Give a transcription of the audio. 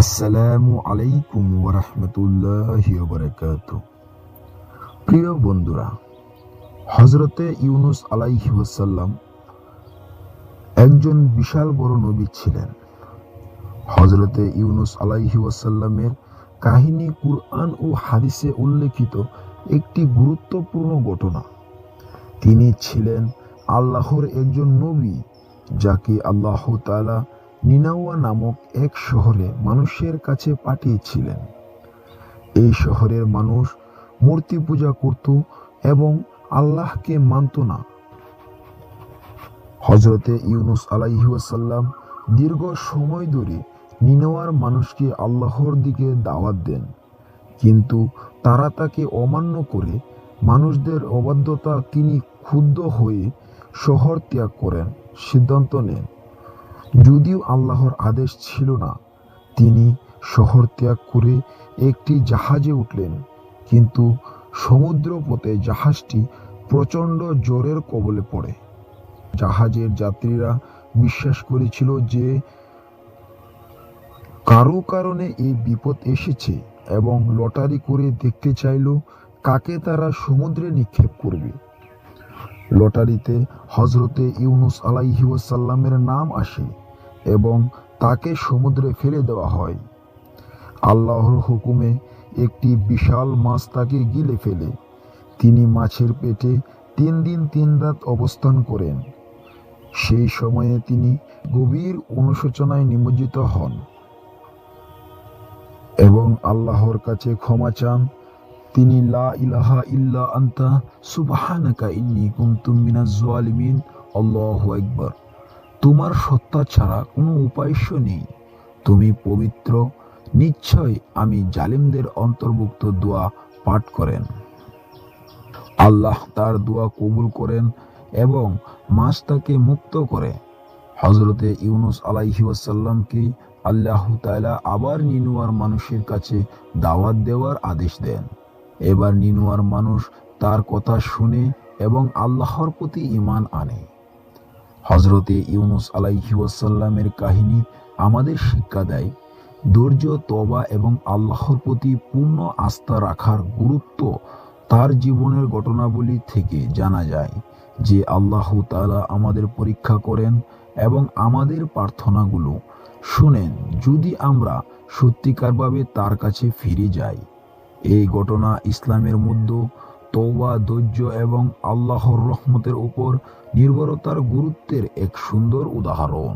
আসসালামু আলাইকুম ওরহমতুল্লাহ বরকাত প্রিয় বন্ধুরা হজরতে ইউনুস আলাইহি ওয়াসাল্লাম একজন বিশাল বড় নবী ছিলেন। হজরতে ইউনুস আলাইহি ওয়াসাল্লামের কাহিনী, কুরআন ও হাদিসে উল্লেখিত একটি গুরুত্বপূর্ণ ঘটনা। তিনি ছিলেন আল্লাহর একজন নবী, যাকে আল্লাহ তাআলা নিনাওয়া নামক এক শহরে মানুষের কাছে পাঠিয়েছিলেন। এই শহরের মানুষ মূর্তি পূজা করত এবং আল্লাহকে মানত না। হজরতে ইউনুস আলাইহাসাল্লাম দীর্ঘ সময় ধরে নিনোয়ার মানুষকে আল্লাহর দিকে দাওয়াত দেন। কিন্তু তারা তাকে অমান্য করে মানুষদের অবাধ্যতা তিনি ক্ষুব্ধ হয়ে শহর ত্যাগ করেন সিদ্ধান্ত নেন। যদিও আল্লাহর আদেশ ছিল না, তিনি শহর ত্যাগ করে একটি জাহাজে উঠলেন, কিন্তু সমুদ্র পথে জাহাজটি প্রচণ্ড জোরের কবলে পড়ে। জাহাজের যাত্রীরা বিশ্বাস করেছিল যে কারও কারণে এই বিপদ এসেছে এবং লটারি করে দেখতে চাইল কাকে তারা সমুদ্রে নিক্ষেপ করবে। লটারিতে হজরতে ইউনুস আলাইহি ওয়াসাল্লামের নাম আসে। এবং তাকে সমুদ্রে ফেলে দেওয়া হয়। আল্লাহর হুকুমে একটি বিশাল মাছ তাকে গিলে ফেলে। তিনি মাছের পেটে তিন দিন তিন রাত অবস্থান করেন। সেই সময়ে তিনি গভীর অনুশোচনায় নিমজ্জিত হন এবং আল্লাহর কাছে ক্ষমা চান। তিনি, লা ইলাহা ইল্লা আন্তা, সুবহানাকা ইন্নী কুনতু মিনাজ জালিমিন আল্লাহু আকবার। তোমার সত্তা ছাড়া কোনো উপাস্য নেই। তুমি পবিত্র, নিশ্চয় আমি জালিমদের অন্তর্ভুক্ত দোয়া পাঠ করেন। আল্লাহ তার দোয়া কবুল করেন এবং মাছ তাকে মুক্ত করে। হজরতে ইউনুস আলাইহি ওয়াসাল্লামকে আল্লাহ তাআলা আবার নিনুয়ার মানুষের কাছে দাওয়াত দেওয়ার আদেশ দেন। এবার নিনুয়ার মানুষ তার কথা শুনে এবং আল্লাহর প্রতি ঈমান আনে। হজরতে ইউনুস আলাইহি ওয়াসাল্লামের কাহিনী আমাদের শিক্ষা দেয়, ধৈর্য তবা এবং আল্লাহর প্রতি পূর্ণ আস্থা রাখার গুরুত্ব তার জীবনের ঘটনাবলী থেকে জানা যায় যে আল্লাহ তালা আমাদের পরীক্ষা করেন এবং আমাদের প্রার্থনাগুলো শুনেন যদি আমরা সত্যিকারভাবে তার কাছে ফিরে যাই। এই ঘটনা ইসলামের মধ্যে তওবা ধৈর্য এবং আল্লাহর রহমতের উপর নির্ভরতার গুরুত্বের এক সুন্দর উদাহরণ।